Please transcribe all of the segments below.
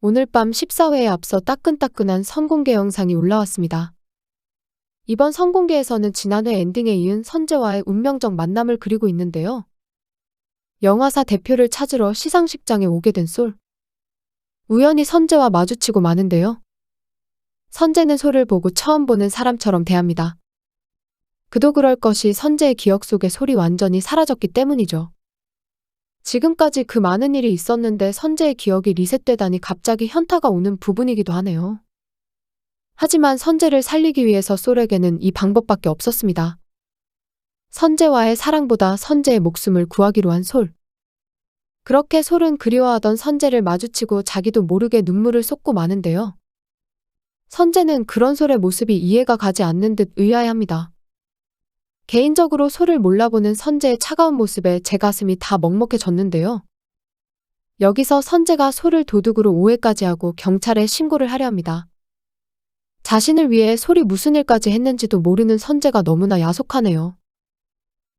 오늘 밤 14회에 앞서 따끈따끈한 선공개 영상이 올라왔습니다. 이번 선공개에서는 지난회 엔딩에 이은 선재와의 운명적 만남을 그리고 있는데요. 영화사 대표를 찾으러 시상식장에 오게 된 솔. 우연히 선재와 마주치고 마는데요. 선재는 솔을 보고 처음 보는 사람처럼 대합니다. 그도 그럴 것이 선재의 기억 속에 솔이 완전히 사라졌기 때문이죠. 지금까지 그 많은 일이 있었는데 선재의 기억이 리셋되다니 갑자기 현타가 오는 부분이기도 하네요. 하지만 선재를 살리기 위해서 솔에게는 이 방법밖에 없었습니다. 선재와의 사랑보다 선재의 목숨을 구하기로 한 솔. 그렇게 솔은 그리워하던 선재를 마주치고 자기도 모르게 눈물을 쏟고 마는데요. 선재는 그런 솔의 모습이 이해가 가지 않는 듯 의아해합니다. 개인적으로 솔을 몰라보는 선재의 차가운 모습에 제 가슴이 다 먹먹해졌는데요. 여기서 선재가 솔을 도둑으로 오해까지 하고 경찰에 신고를 하려 합니다. 자신을 위해 솔이 무슨 일까지 했는지도 모르는 선재가 너무나 야속하네요.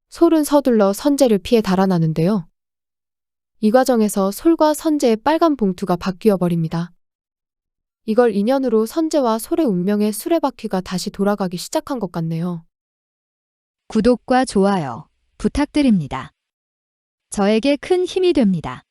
솔은 서둘러 선재를 피해 달아나는데요. 이 과정에서 솔과 선재의 빨간 봉투가 바뀌어 버립니다. 이걸 인연으로 선재와 솔의 운명의 수레바퀴가 다시 돌아가기 시작한 것 같네요. 구독과 좋아요 부탁드립니다. 저에게 큰 힘이 됩니다.